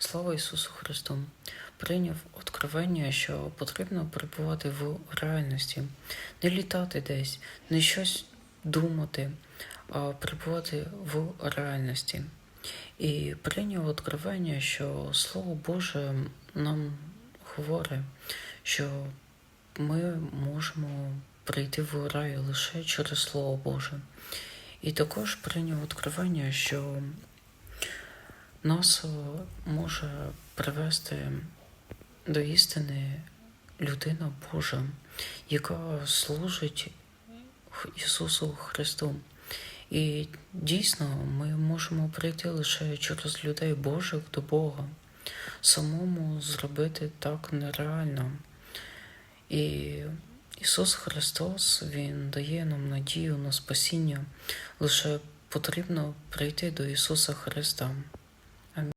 Слава Ісусу Христу! Прийняв откровення, що потрібно перебувати в реальності, не літати десь, не щось думати, а перебувати в реальності. І прийняв откровення, що Слово Боже нам говорить, що ми можемо прийти в рай лише через Слово Боже. І також прийняв откровення, що нас е, може привести до істини людина Божа, яка служить Ісусу Христу. І дійсно ми можемо прийти лише через людей Божих до Бога. Самому зробити так нереально. І Ісус Христос Він дає нам надію на спасіння. Лише потрібно прийти до Ісуса Христа. and